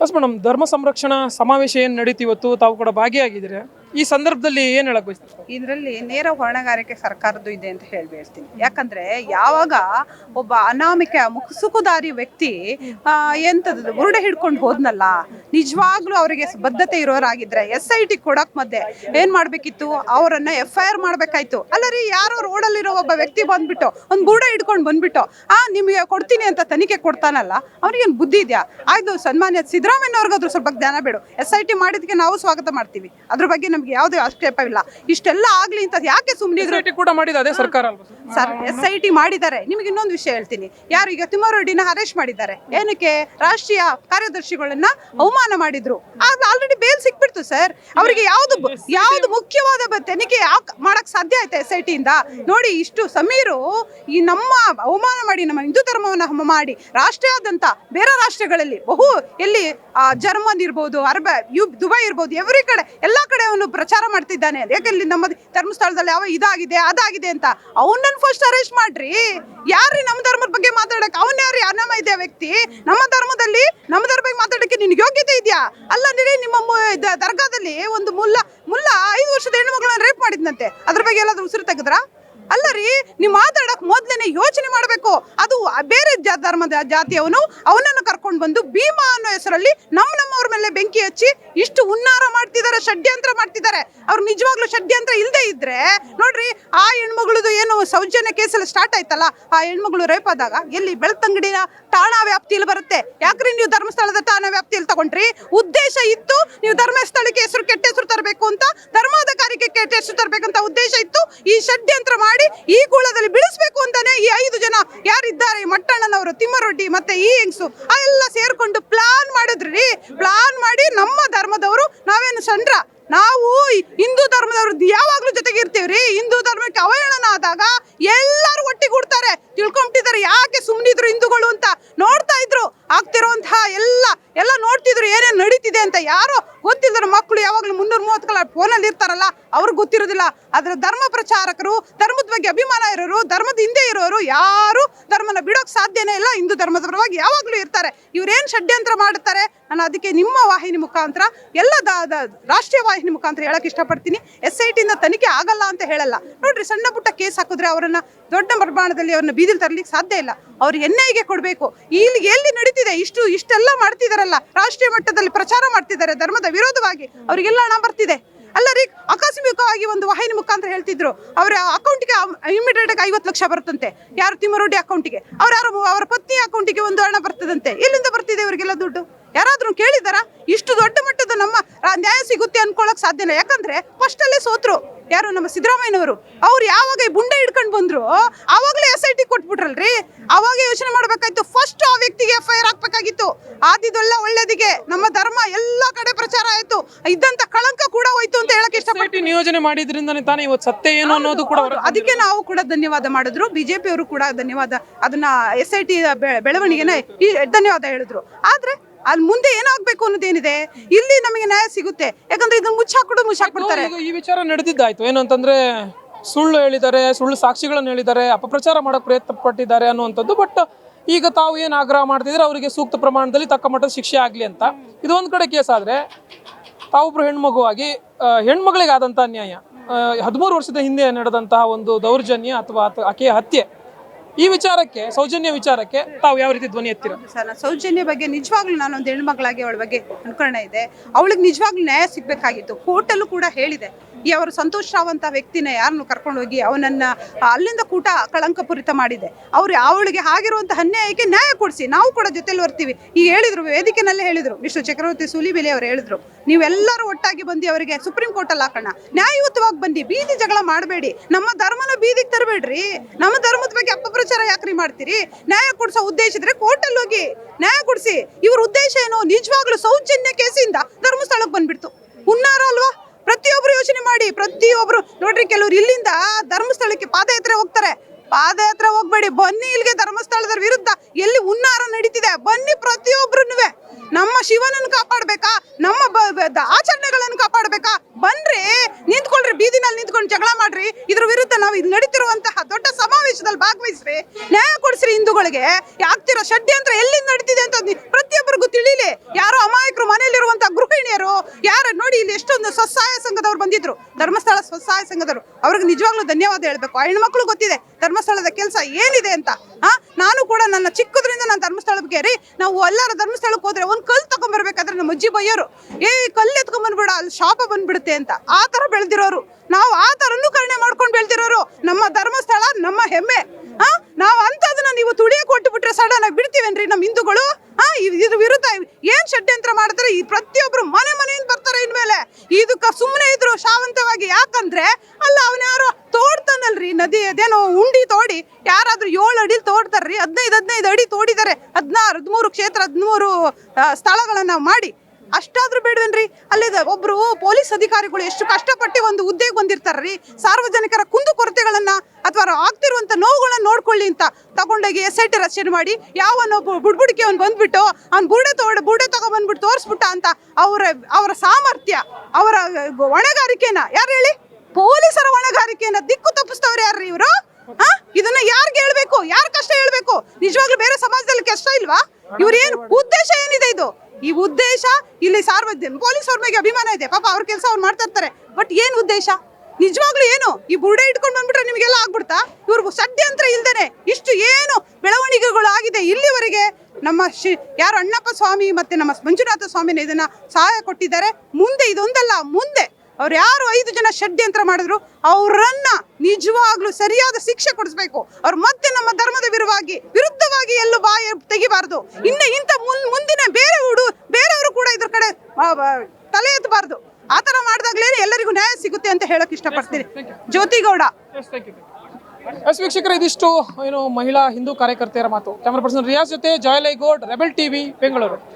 Bus madam ಧರ್ಮ ಸಂರಕ್ಷಣಾ ಸಮಾವೇಶ ಏನು ನಡೀತಿ ಇವತ್ತು? ತಾವು ಕೂಡ ಭಾಗಿಯಾಗಿದ್ದೀರಿ? ಈ ಸಂದರ್ಭದಲ್ಲಿ ಏನ್ ಹೇಳಕ್ ಇದ್ರಲ್ಲಿ ಇದರಲ್ಲಿ ನೇರ ಹೊಣೆಗಾರಿಕೆ ಸರ್ಕಾರದ್ದು ಇದೆ ಅಂತ ಹೇಳಿ ಹೇಳ್ತೀನಿ ಯಾಕಂದ್ರೆ ಯಾವಾಗ ಒಬ್ಬ ಅನಾಮಿಕ ಮುಖಸುಕುದಾರಿ ವ್ಯಕ್ತಿ ಎಂತದ್ದು ಬುರುಡೆ ಹಿಡ್ಕೊಂಡು ಹೋದ್ನಲ್ಲ, ನಿಜವಾಗ್ಲೂ ಅವರಿಗೆ ಬದ್ಧತೆ ಇರೋರಾಗಿದ್ರೆ ಎಸ್ ಐ ಟಿ ಕೊಡಕ್ ಮಧ್ಯೆ ಏನ್ ಮಾಡ್ಬೇಕಿತ್ತು? ಅವರನ್ನ ಎಫ್ ಐ ಆರ್ ಮಾಡ್ಬೇಕಾಯ್ತು. ಅಲ್ಲರಿ ಯಾರೋ ರೋಡಲ್ಲಿರೋ ಒಬ್ಬ ವ್ಯಕ್ತಿ ಬಂದ್ಬಿಟ್ಟು, ಒಂದ್ ಬುರುಡೆ ಹಿಡ್ಕೊಂಡು ಬಂದ್ಬಿಟ್ಟು, ಆ, ನಿಮಗೆ ಕೊಡ್ತೀನಿ ಅಂತ ತನಿಖೆ ಕೊಡ್ತಾನಲ್ಲ, ಅವ್ರಿಗೇನು ಬುದ್ಧಿ ಇದೆಯಾ? ಆಯ್ತು, ಸನ್ಮಾನ್ಯ ಸಿದ್ದರಾಮಯ್ಯ ಅವ್ರಿಗಾದ್ರೂ ಸ್ವಲ್ಪ ಜ್ಞಾನ ಬೇಡ. ಎಸ್ ಐ ಟಿ ಮಾಡಿದಕ್ಕೆ ನಾವು ಸ್ವಾಗತ ಮಾಡ್ತೀವಿ. ಅದ್ರ ಬಗ್ಗೆ ನಮ್ಗೆ ಯಾವುದೇ ಆಕ್ಷೇಪವಿಲ್ಲ ಇಷ್ಟೆಲ್ಲ ಆಗ್ಲಿ ಅಂತ ಯಾಕೆ ಸುಮ್ಮನೆ ಕೂಡ ಮಾಡಿದ ಅದೇ ಸರ್ಕಾರ ಸರ್? ಎಸ್ ಐ ಟಿ ಮಾಡಿದ್ದಾರೆ. ನಿಮಗೆ ಇನ್ನೊಂದು ವಿಷಯ ಹೇಳ್ತೀನಿ. ಯಾರು ಈಗ ತಿಮ್ಮಾರೆಡ್ಡಿನ ಅರೆಸ್ಟ್ ಮಾಡಿದ್ದಾರೆ? ಏನಕ್ಕೆ? ರಾಷ್ಟ್ರೀಯ ಕಾರ್ಯದರ್ಶಿಗಳನ್ನ ಅವಮಾನ ಮಾಡಿದ್ರು. ಆಗ ಆಲ್ರೆಡಿ ಬೇಲ್ ಸಿಕ್ಬಿಡ್ತು ಸರ್. ಅವರಿಗೆ ಯಾವ್ದು ಯಾವ್ದು ಮುಖ್ಯವಾದ ತನಿಖೆ ಯಾಕೆ ಮಾಡಕ್ ಸಾಧ್ಯ ಆಯ್ತಾ ಎಸ್ ಐ ಟಿ ಇಂದ? ನೋಡಿ ಇಷ್ಟು ಸಮೀರು ಈ ನಮ್ಮ ಅವಮಾನ ಮಾಡಿ ನಮ್ಮ ಹಿಂದೂ ಧರ್ಮವನ್ನ ಮಾಡಿ ರಾಷ್ಟ್ರೀಯದಂತ ಬೇರೆ ರಾಷ್ಟ್ರಗಳಲ್ಲಿ ಬಹು ಎಲ್ಲಿ ಜರ್ಮನ್ ಇರ್ಬೋದು ಅರಬ್ ಯು ದುಬೈ ಇರ್ಬೋದು ಎವ್ರಿ ಕಡೆ ಎಲ್ಲಾ ಕಡೆ ಅವನು ಪ್ರಚಾರ ಮಾಡ್ತಿದ್ದಾನೆ ಯಾಕೆ ನಮ್ಮ ಧರ್ಮಸ್ಥಳದಲ್ಲಿ ಯಾವ ಇದಾಗಿದೆ, ಅದಾಗಿದೆ ಅಂತ? ಅವನನ್ನ ಫಸ್ಟ್ ಅರೆಸ್ಟ್ ಮಾಡ್ರಿ. ಯಾರ್ರಿ ನಮ್ಮ ಧರ್ಮದ ಬಗ್ಗೆ ಮಾತಾಡಕ್ ಅವನ್ ಯಾರು ಇದೆಯಾ ವ್ಯಕ್ತಿ? ನಮ್ಮ ಧರ್ಮದಲ್ಲಿ, ನಮ್ಮ ಧರ್ಮ ಬಗ್ಗೆ ಮಾತಾಡಕ್ಕೆ ನಿನ್ಗೆ ಯೋಗ್ಯತೆ ಇದೆಯಾ? ಅಲ್ಲ, ನೀಡಿ, ನಿಮ್ಮ ದರ್ಗಾದಲ್ಲಿ ಒಂದು ಮುಲ್ಲ ಮುಲ್ಲ ಐದು ವರ್ಷದ ಹೆಣ್ಣು ಮಗಳನ್ನ ರೇಪ್ ಮಾಡಿದ್ನಂತೆ. ಅದ್ರ ಬಗ್ಗೆ ಎಲ್ಲಾದ್ರೂ ಉಸಿರು ತೆಗೆದ್ರಾ? ಅಲ್ಲ ರೀ ನೀವು ಮಾತಾಡಕ್ ಮೊದ್ಲೇನೆ ಯೋಚನೆ ಮಾಡಬೇಕು. ಅದು ಬೇರೆ ಧರ್ಮದ ಜಾತಿಯವನು ಅವನನ್ನು ಕರ್ಕೊಂಡು ಬಂದು ಭೀಮಾ ಅನ್ನೋ ಹೆಸರಲ್ಲಿ ನಮ್ಮ ನಮ್ಮವ್ರ ಮೇಲೆ ಬೆಂಕಿ ಹಚ್ಚಿ ಇಷ್ಟು ಉನ್ನಾರ ಮಾಡ್ತಿದ್ದಾರೆ ಷಡ್ಯಂತ್ರ ಮಾಡ್ತಿದ್ದಾರೆ ಅವ್ರು ನಿಜವಾಗ್ಲೂ ಷಡ್ಯಂತ್ರ ಇಲ್ಲದೆ ಇದ್ರೆ, ನೋಡ್ರಿ, ಆ ಹೆಣ್ಮಗಳದು ಏನು ಸೌಜನ್ಯ ಕೇಸಲ್ಲಿ ಸ್ಟಾರ್ಟ್ ಆಯ್ತಲ್ಲ, ಆ ಹೆಣ್ಮಗಳು ರೇಪ್ ಆದಾಗ ಎಲ್ಲಿ ಬೆಳ್ತಂಗಡಿನ ಠಾಣಾ ವ್ಯಾಪ್ತಿಯಲ್ಲಿ ಬರುತ್ತೆ. ಯಾಕ್ರಿ ನೀವು ಧರ್ಮಸ್ಥಳದ ತಾಣ ವ್ಯಾಪ್ತಿಯಲ್ಲಿ ತಗೊಂಡ್ರಿ? ಉದ್ದೇಶ ಇತ್ತು, ನೀವು ಧರ್ಮಸ್ಥಳಕ್ಕೆ ಹೆಸರು, ಕೆಟ್ಟ ಹೆಸರು ತರಬೇಕು ಅಂತ ಧರ್ಮಾಧಿಕಾರಿಗೆ ಕೆಟ್ಟ ಹೆಸರು ತರಬೇಕಂತ ಉದ್ದೇಶ ಇತ್ತು ಈ ಷಡ್ಯಂತ್ರ ಮಾಡಿ ಈ ಕುಳದಲ್ಲಿ ಬಿಡಿಸ್ಬೇಕು ಅಂತಾನೆ ಈ ಐದು ಜನ ಯಾರಿದ್ದಾರೆ? ಈ ಮಟ್ಟಣ್ಣನವರು, ತಿಮ್ಮರೊಡ್ಡಿ ಮತ್ತೆ ಈ ಹೆಂಗ್ಸು. ಆ ಎಲ್ಲ ಸೇರ್ಕೊಂಡು ಪ್ಲಾನ್ ಮಾಡಿದ್ರಿ. ಪ್ಲಾನ್ ಮಾಡಿ ನಮ್ಮ ಧರ್ಮದವರು, ನಾವೇನು ಚಂದ್ರ? ನಾವು ಹಿಂದೂ ಧರ್ಮದವರು ಯಾವಾಗ್ಲೂ ಜೊತೆಗೆ ಇರ್ತೀವ್ರಿ? ಹಿಂದೂ ಧರ್ಮಕ್ಕೆ ಅವಹೇಳನ ಆದಾಗ ಎಲ್ಲರೂ ಒಟ್ಟಿಗೂಡ್ತಾರೆ ತಿಳ್ಕೊಂಬಿಟ್ಟಿದ್ದಾರೆ, ಯಾಕೆ ಸುಮ್ಮನಿದ್ರು ಹಿಂದೂಗಳು ಅಂತ ನೋಡ್ತಾ ಇದ್ರು. ಆಗ್ತಿರುವಂತಹ ಎಲ್ಲ ಎಲ್ಲ ನೋಡ್ತಿದ್ರು ಏನೇನು ನಡೀತಿದೆ ಅಂತ ಯಾರೋ ಗೊತ್ತಿಲ್ಲದ ಮಕ್ಕಳು ಯಾವಾಗಲೂ ಮುನ್ನೂರ ಮೂವತ್ತು ಕಲ ಫೋನಲ್ಲಿ ಇರ್ತಾರಲ್ಲ ಅವ್ರಿಗೆ ಗೊತ್ತಿರೋದಿಲ್ಲ. ಆದರೆ ಧರ್ಮ ಪ್ರಚಾರಕರು, ಧರ್ಮದ ಬಗ್ಗೆ ಅಭಿಮಾನ ಇರೋರು, ಧರ್ಮದ ಹಿಂದೆ ಇರೋರು ಯಾರು ಧರ್ಮನ ಬಿಡೋಕೆ ಸಾಧ್ಯನೇ ಇಲ್ಲ. ಹಿಂದೂ ಧರ್ಮದ ಪರವಾಗಿ ಯಾವಾಗಲೂ ಇರ್ತಾರೆ. ಇವರೇನು ಷಡ್ಯಂತ್ರ ಮಾಡ್ತಾರೆ ನಾನು ಅದಕ್ಕೆ ನಿಮ್ಮ ವಾಹಿನಿ ಮುಖಾಂತರ, ಎಲ್ಲ ರಾಷ್ಟ್ರೀಯ ವಾಹಿನಿ ಮುಖಾಂತರ ಹೇಳೋಕೆ ಇಷ್ಟಪಡ್ತೀನಿ. ಎಸ್ ಐ ಟಿಯಿಂದ ತನಿಖೆ ಆಗಲ್ಲ ಅಂತ ಹೇಳಲ್ಲ. ನೋಡ್ರಿ, ಸಣ್ಣ ಪುಟ್ಟ ಕೇಸ್ ಹಾಕಿದ್ರೆ ಅವರನ್ನು ದೊಡ್ಡ ಪ್ರಮಾಣದಲ್ಲಿ ಅವ್ರನ್ನ ಬೀದಿಲ್ ತರಲಿಕ್ಕೆ ಸಾಧ್ಯ ಇಲ್ಲ. ಅವ್ರು ಎನ್ ಐಗೆ ಕೊಡಬೇಕು. ಇಲ್ಲಿ ಎಲ್ಲಿ ನಡೀತಿದೆ? ಇಷ್ಟು, ಇಷ್ಟೆಲ್ಲ ಮಾಡ್ತಿದಾರಲ್ಲ. ರಾಷ್ಟ್ರೀಯ ಮಟ್ಟದಲ್ಲಿ ಪ್ರಚಾರ ಮಾಡ್ತಿದ್ದಾರೆ ಧರ್ಮದ ವಿರೋಧವಾಗಿ. ಅವರಿಗೆಲ್ಲ ಹಣ ಬರ್ತಿದೆ. ಅಲ್ಲ ರೀ, ಆಕಸ್ಮಿಕವಾಗಿ ಒಂದು ವಾಹಿನಿ ಮುಖಾಂತರ ಹೇಳ್ತಿದ್ರು. ಅವರ ಅಕೌಂಟ್ಗೆ ಇಮಿಡಿಯೇಟ್ ಆಗಿ ಐವತ್ತು ಲಕ್ಷ ಬರುತ್ತಂತೆ. ಯಾರು ತಿಮ್ಮರೊಡ್ಡಿ ಅಕೌಂಟಿಗೆ ಅವ್ರ ಅವರ ಪತ್ನಿ ಅಕೌಂಟಿಗೆ ಒಂದು ಹಣ ಬರ್ತದಂತೆ? ಎಲ್ಲಿಂದ ಬರ್ತಿದೆ ಇವರಿಗೆಲ್ಲ ದುಡ್ಡು? ಯಾರಾದರೂ ಕೇಳಿದಾರ? ಇಷ್ಟು ದೊಡ್ಡ ಮಟ್ಟದ ನಮ್ಮ ನ್ಯಾಯ ಸಿಗುತ್ತೆ ಅನ್ಕೊಳ್ಳೋಕೆ ಸಾಧ್ಯನ. ಯಾಕಂದ್ರೆ ಫಸ್ಟ್ ಅಲ್ಲೇ ಸೋತ್ರು. ಯಾರು ನಮ್ಮ ಸಿದ್ದರಾಮಯ್ಯನವರು? ಅವ್ರು ಯಾವಾಗ ಬುಂಡೆ ಹಿಡ್ಕೊಂಡು ಬಂದ್ರು? ಆವಾಗಲೇ ಎಸ್ ಐ ಟಿ ಕೊಟ್ಬಿಟ್ರಲ್ರಿ? ಅವಾಗ ಯೋಚನೆ ಮಾಡ್ಬೇಕಾಯ್ತು. ಫಸ್ಟ್ ಆ ವ್ಯಕ್ತಿಗೆ ಎಫ್ ಐ ಹಾಕ್ಬೇಕಾಗಿತ್ತು. ಆದಿದೆಲ್ಲ ಒಳ್ಳೇದಿಗೆ. ನಮ್ಮ ಧರ್ಮ ಎಲ್ಲ ಕಡೆ ಪ್ರಚಾರ ಆಯ್ತು. ಇದ್ದಂತ ಕಳಂಕ ಕೂಡ ಹೋಯ್ತು ಅಂತ ಹೇಳಕ್ ಇಷ್ಟಪಡ್ತೀನಿ. SIT ನಿಯೋಜನೆ ಮಾಡಿದ್ರಿಂದ ತಾನೇ ಇವತ್ತು ಸತ್ಯ ಏನು ಅನ್ನೋದು ಕೂಡ ಅದಕ್ಕೆ ನಾವು ಕೂಡ ಧನ್ಯವಾದ ಮಾಡಿದ್ರು. ಬಿಜೆಪಿ ಅವರು ಕೂಡ ಧನ್ಯವಾದ ಅದನ್ನ ಎಸ್ ಐ ಟಿ ಬೆಳವಣಿಗೆನ ಈ ಧನ್ಯವಾದ ಹೇಳಿದ್ರು. ಆದ್ರೆ ಅಲ್ಲಿ ಮುಂದೆ ಏನಾಗ್ಬೇಕು ಅನ್ನೋದೇನಿದೆ? ಇಲ್ಲಿ ನಮಗೆ ನ್ಯಾಯ ಸಿಗುತ್ತೆ. ಯಾಕಂದ್ರೆ ಇದನ್ನ ಮುಚ್ಚಾಕ್ಬಿಡು ಮುಚ್ಚಾಕ್ಬಿಡ್ತಾರೆ. ಈ ವಿಚಾರ ನಡೆದಿದ್ದಾಯ್ತು. ಏನು ಅಂತಂದ್ರೆ ಸುಳ್ಳು ಹೇಳಿದ್ದಾರೆ ಸುಳ್ಳು ಸಾಕ್ಷಿಗಳನ್ನು ಹೇಳಿದ್ದಾರೆ ಅಪಪ್ರಚಾರ ಮಾಡಕ್ ಪ್ರಯತ್ನ ಪಟ್ಟಿದ್ದಾರೆ ಅನ್ನುವಂಥದ್ದು ಬಟ್ ಈಗ ತಾವು ಏನು ಆಗ್ರಹ ಮಾಡ್ತಿದ್ರೆ ಅವರಿಗೆ ಸೂಕ್ತ ಪ್ರಮಾಣದಲ್ಲಿ ತಕ್ಕ ಮಟ್ಟದ ಶಿಕ್ಷೆ ಆಗಲಿ ಅಂತ. ಇದೊಂದು ಕಡೆ ಕೇಸ್ ಆದ್ರೆ, ತಾವೊಬ್ರು ಹೆಣ್ಮಗುವಾಗಿ ಹೆಣ್ಮಗಳಿಗೆ ಆದಂತಹ ಅನ್ಯಾಯ. ಹದಿಮೂರು ವರ್ಷದ ಹಿಂದೆ ನಡೆದಂತಹ ಒಂದು ದೌರ್ಜನ್ಯ ಅಥವಾ ಆಕೆಯ ಹತ್ಯೆ, ಈ ವಿಚಾರಕ್ಕೆ, ಸೌಜನ್ಯ ವಿಚಾರಕ್ಕೆ ತಾವು ಯಾವ ರೀತಿ ಧ್ವನಿ ಎತ್ತಿರ? ಸರ್, ಸೌಜನ್ಯ ಬಗ್ಗೆ ನಿಜವಾಗ್ಲೂ ನಾನು ಒಂದು ಹೆಣ್ಮಗಳಾಗಿ ಅವಳ ಬಗ್ಗೆ ಅನುಕರಣೆ ಇದೆ. ಅವಳಿಗೆ ನಿಜವಾಗ್ಲೂ ನ್ಯಾಯ ಸಿಗ್ಬೇಕಾಗಿತ್ತು. ಕೋರ್ಟಲ್ಲೂ ಕೂಡ ಹೇಳಿದೆ. ಈ ಅವರು ಸಂತೋಷ್ ರಾವ್ ವ್ಯಕ್ತಿನ ಯಾರನ್ನು ಕರ್ಕೊಂಡು ಹೋಗಿ ಅವನನ್ನ ಅಲ್ಲಿಂದ ಕೂಟ ಕಳಂಕಪೂರಿತ ಮಾಡಿದೆ. ಅವ್ರು ಅವಳಿಗೆ ಆಗಿರುವಂತಹ ಅನ್ಯಾಯಕ್ಕೆ ನ್ಯಾಯ ಕೊಡಿಸಿ, ನಾವು ಕೂಡ ಜೊತೆಲಿ ಬರ್ತೀವಿ. ಈ ಹೇಳಿದ್ರು, ವೇದಿಕೆನಲ್ಲೇ ಹೇಳಿದ್ರು. ವಿಷ್ಣು ಚಕ್ರವರ್ತಿ ಸೂಲಿಬೆಲೆ ಅವರು ಹೇಳಿದ್ರು. ನೀವೆಲ್ಲರೂ ಒಟ್ಟಾಗಿ ಬಂದು ಅವರಿಗೆ ಸುಪ್ರೀಂ ಕೋರ್ಟ್ ಅಲ್ಲಿ ಹಾಕೋಣ. ನ್ಯಾಯಯುತವಾಗಿ ಬನ್ನಿ ಬೀದಿ ಜಗಳ ಮಾಡಬೇಡಿ. ನಮ್ಮ ಧರ್ಮನ ಬೀದಿಗೆ ತರಬೇಡ್ರಿ. ನಮ್ಮ ಧರ್ಮದ ಬಗ್ಗೆ ಅಪಪ್ರಚಾರ ಯಾಕ್ರಿ ಮಾಡ್ತೀರಿ? ನ್ಯಾಯ ಕೊಡಿಸೋ ಉದ್ದೇಶ ಇದ್ರೆ ಕೋರ್ಟಲ್ಲಿ ಹೋಗಿ ನ್ಯಾಯ ಕೊಡಿಸಿ. ಇವ್ರ ಉದ್ದೇಶ ಏನು? ನಿಜವಾಗ್ಲೂ ಸೌಜನ್ಯ ಕೇಸಿಂದ ಧರ್ಮಸ್ಥಳಕ್ಕೆ ಬಂದ್ಬಿಡ್ತು. ಹುನ್ನಾರ ಅಲ್ವಾ? ಪ್ರತಿಯೊಬ್ರು ಯೋಚನೆ ಮಾಡಿ ಪ್ರತಿಯೊಬ್ಬರು ನೋಡ್ರಿ ಕೆಲವ್ರು ಇಲ್ಲಿಂದ ಧರ್ಮಸ್ಥಳಕ್ಕೆ ಪಾದಯಾತ್ರೆ ಹೋಗ್ತಾರೆ. ಪಾದಯಾತ್ರೆ ಹೋಗ್ಬೇಡಿ. ಬನ್ನಿ ಇಲ್ಲಿಗೆ ಧರ್ಮಸ್ಥಳದ ವಿರುದ್ಧ. ಎಲ್ಲಿ ಹುನ್ನಾರ ನಡೀತಿದೆ? ಬನ್ನಿ ಪ್ರತಿಯೊಬ್ರು ನಮ್ಮ ಶಿವನನ್ನು ಕಾಪಾಡ್ಬೇಕಾ? ನಮ್ಮ ಆಚರಣೆಗಳನ್ನು ಕಾಪಾಡ್ಬೇಕಾ? ಬನ್ರಿ, ನಿಂತ್ಕೊಳ್ರಿ, ಬೀದಿನಲ್ಲಿ ನಿಂತ್ಕೊಂಡು ಜಗಳ ಮಾಡ್ರಿ. ಇದ್ರ ವಿರುದ್ಧ ನಾವು ಇದು ನಡೀತಿರುವಂತಹ ಸಮಾವೇಶದಲ್ಲಿ ಭಾಗವಹಿಸ್ರಿ, ನ್ಯಾಯ ಕೊಡಿಸ್ರಿ ಹಿಂದೂಗಳಿಗೆ. ಆಗ್ತಿರೋ ಷಡ್ಯಂತ್ರ ಎಲ್ಲಿ ನಡೀತಿದೆ ಅಂತ ಪ್ರತಿಯೊಬ್ಬರಿಗೂ ತಿಳಿಲಿ. ಯಾರೋ ಅಮಾಯಕರು ಮನೆಯಲ್ಲಿರುವಂತ ಗೃಹಿಣಿಯರು, ಯಾರು ನೋಡಿ ಇಲ್ಲಿ ಎಷ್ಟೊಂದು ಸ್ವಸಹಾಯ ಸಂಘದವರು ಬಂದಿದ್ರು. ಧರ್ಮಸ್ಥಳ ಸ್ವಸಹಾಯ ಸಂಘದವರು. ಅವ್ರಿಗೆ ನಿಜವಾಗ್ಲೂ ಧನ್ಯವಾದ ಹೇಳ್ಬೇಕು. ಹೆಣ್ಮಕ್ಳು ಗೊತ್ತಿದೆ ಧರ್ಮಸ್ಥಳದ ಕೆಲಸ ಏನಿದೆ ಅಂತ. ಹಾ ನಾನು ಕೂಡ ನನ್ನ ಚಿಕ್ಕದ್ರಿಂದ ನಾನು ಧರ್ಮಸ್ಥಳ ಬಗ್ಗೆ ರೀ ನಾವು ಎಲ್ಲರೂ ಧರ್ಮಸ್ಥಳಕ್ಕೆ ಹೋದ್ರೆ ಒಂದು ಕಲ್ಲು ತಗೊಂಡ್ಬರ್ಬೇಕಾದ್ರೆ ನಮ್ಮ ಅಜ್ಜಿ ಬಯ್ಯೋರು ಏ, ಕಲ್ಲು ಎತ್ಕೊಂಡ್ಬಂದ್ಬಿಡ ಅಲ್ಲಿ ಶಾಪ ಬಂದ್ಬಿಡುತ್ತೆ ಅಂತ ಆ ಥರ ಬೆಳೆದಿರೋರು. ನಾವು ಆ ಥರ ಅನುಕರಣೆ ಮಾಡ್ಕೊಂಡು ಬೆಳೆದಿರೋರು. ನಮ್ಮ ಧರ್ಮಸ್ಥಳ, ನಮ್ಮ ಹೆಮ್ಮೆ. ಹಾ ನಾವು ಅಂತದನ್ನ ನೀವು ತುಳಿಯ ಕೊಟ್ಟು ಬಿಟ್ರೆ ಸಡನ್ ಆಗಿ ಬಿಡ್ತೀವೇನ್ರಿ ನಮ್ಮ ಹಿಂದೂಗಳು? ಹಾ ಇದ್- ಇದ್ರ ವಿರುದ್ಧ ಏನ್ ಷಡ್ಯಂತ್ರ ಮಾಡ್ತಾರೆ? ಈ ಪ್ರತಿಯೊಬ್ರು ಮನೆ ಮನೆಯಿಂದ ಬರ್ತಾರೆ ಇನ್ಮೇಲೆ. ಇದಕ್ಕ ಸುಮ್ಮನೆ ಇದ್ರು ಶಾವಂತವಾಗಿ ಯಾಕಂದ್ರೆ ಅಲ್ಲ ಅವನ್ಯಾರೋ ತೋಡ್ತಾನಲ್ರಿ ನದಿ, ಅದೇನೋ ಉಂಡಿ ತೋಡಿ. ಯಾರಾದ್ರೂ ಏಳು ಅಡಿ ತೋಡ್ತಾರ್ರಿ. ಹದಿನೈದು ಹದಿನೈದು ಅಡಿ ತೋಡಿದ್ದಾರೆ. ಹದಿನಾರು, ಹದಿಮೂರು ಕ್ಷೇತ್ರ, ಹದಿಮೂರು ಸ್ಥಳಗಳನ್ನ ಮಾಡಿ. ಅಷ್ಟಾದ್ರೂ ಬೇಡವೇನ್ರಿ? ಅಲ್ಲಿ ಒಬ್ರು ಪೊಲೀಸ್ ಅಧಿಕಾರಿಗಳು ಎಷ್ಟು ಕಷ್ಟಪಟ್ಟು ಒಂದು ಹುದ್ದೆಗೆ ಬಂದಿರ್ತಾರ್ರಿ? ಸಾರ್ವಜನಿಕರ ಕುಂದು ಕೊರತೆಗಳನ್ನ ಅಥವಾ ಆಗ್ತಿರುವಂತ ನೋವುಗಳನ್ನ ನೋಡ್ಕೊಳ್ಳಿ ಅಂತ ತಗೊಂಡೋಗಿ ಎಸ್ ಐ ಟಿ ರಚನೆ ಮಾಡಿ ಯಾವನೊಬ್ಬ ಬುಡ್ಬುಡಿಕೆ ಅವ್ನು ಬಂದ್ಬಿಟ್ಟು, ಅವ್ನು ಬುಡೆ ತಗೊಂಡು ಬುಡೆ ತಗೊಂಡ್ಬಂದ್ಬಿಟ್ಟು ತೋರಿಸ್ಬಿಟ್ಟ ಅಂತ ಅವರ ಅವರ ಸಾಮರ್ಥ್ಯ, ಅವರ ಹೊಣೆಗಾರಿಕೆನ ಯಾರು ಹೇಳಿ? ಪೊಲೀಸರ ಹೊಣೆಗಾರಿಕೆಯನ್ನ ದಿಕ್ಕು ತಪ್ಪಿಸ್ತವ್ರು ಯಾರ್ರಿ ಇವರು? ಇದನ್ನ ಯಾರ್ಗೆ ಹೇಳ್ಬೇಕು? ಯಾರ ಕಷ್ಟ ಹೇಳ್ಬೇಕು? ನಿಜವಾಗ್ಲೂ ಬೇರೆ ಸಮಾಜದಲ್ಲಿ ಕಷ್ಟ ಇಲ್ವಾ? ಇವ್ರ ಏನ್ ಉದ್ದೇಶ ಏನಿದೆ ಇದು? ಈ ಉದ್ದೇಶ ಇಲ್ಲಿ ಸಾರ್ವಜನಿಕ ಪೊಲೀಸ್ ಅವ್ರ ಮೇಲೆ ಅಭಿಮಾನ ಇದೆ. ಪಾಪ ಅವ್ರ ಕೆಲಸ ಅವ್ರು ಮಾಡ್ತಾ ಇರ್ತಾರೆ. ಬಟ್ ಏನ್ ಉದ್ದೇಶ? ನಿಜವಾಗ್ಲೂ ಏನು? ಈ ಬುರ್ಡೆ ಇಟ್ಕೊಂಡು ಬಂದ್ಬಿಟ್ರೆ ನಿಮಗೆಲ್ಲ ಆಗ್ಬಿಡ್ತಾ? ಇವ್ರಿಗೂ ಷಡ್ಯಂತ್ರ ಇಲ್ದೇನೆ ಇಷ್ಟು ಏನು ಬೆಳವಣಿಗೆಗಳು ಆಗಿದೆ ಇಲ್ಲಿವರೆಗೆ? ನಮ್ಮ ಶಿ ಯಾರು ಅಣ್ಣಪ್ಪ ಸ್ವಾಮಿ ಮತ್ತೆ ನಮ್ಮ ಮಂಜುನಾಥ ಸ್ವಾಮಿನ ಇದನ್ನ ಸಹಾಯ ಕೊಟ್ಟಿದ್ದಾರೆ. ಮುಂದೆ ಇದೊಂದಲ್ಲ, ಮುಂದೆ ಅವ್ರು ಯಾರು ಐದು ಜನ ಷಡ್ಯಂತ್ರ ಮಾಡಿದ್ರು ಅವರನ್ನ ನಿಜವಾಗ್ಲೂ ಸರಿಯಾದ ಶಿಕ್ಷೆ ಕೊಡಿಸ್ಬೇಕು. ಅವ್ರು ಮತ್ತೆ ನಮ್ಮ ಧರ್ಮದ ವಿರುವಾಗಿ ವಿರುದ್ಧವಾಗಿ ಎಲ್ಲೂ ಬಾಯಿ ತೆಗಿಬಾರ್ದು. ಇನ್ನು ಇಂಥ ಮುನ್ ಮುಂದಿನ ಬೇರೆ ಹುಡು ಬೇರೆಯವರು ಕೂಡ ಇದ್ರ ಕಡೆ ತಲೆ ಎತ್ತಬಾರ್ದು. ಆ ಥರ ಮಾಡಿದಾಗ್ಲೇ ಎಲ್ಲರಿಗೂ ನ್ಯಾಯ ಸಿಗುತ್ತೆ ಅಂತ ಹೇಳಕ್ ಇಷ್ಟಪಡ್ತೀನಿ. ಜ್ಯೋತಿಗೌಡ. ಎಸ್ ವೀಕ್ಷಕರ ಇದಿಷ್ಟು ಏನು ಮಹಿಳಾ ಹಿಂದೂ ಕಾರ್ಯಕರ್ತೆಯರ ಮಾತು. ಕ್ಯಾಮರಾ ಪರ್ಸನ್ ರಿಯಾಜ್ ಜೊತೆ ಜಯಲೈ ಗೋಡ್ ರೆಬೆಲ್ ಟಿವಿ ಬೆಂಗಳೂರು.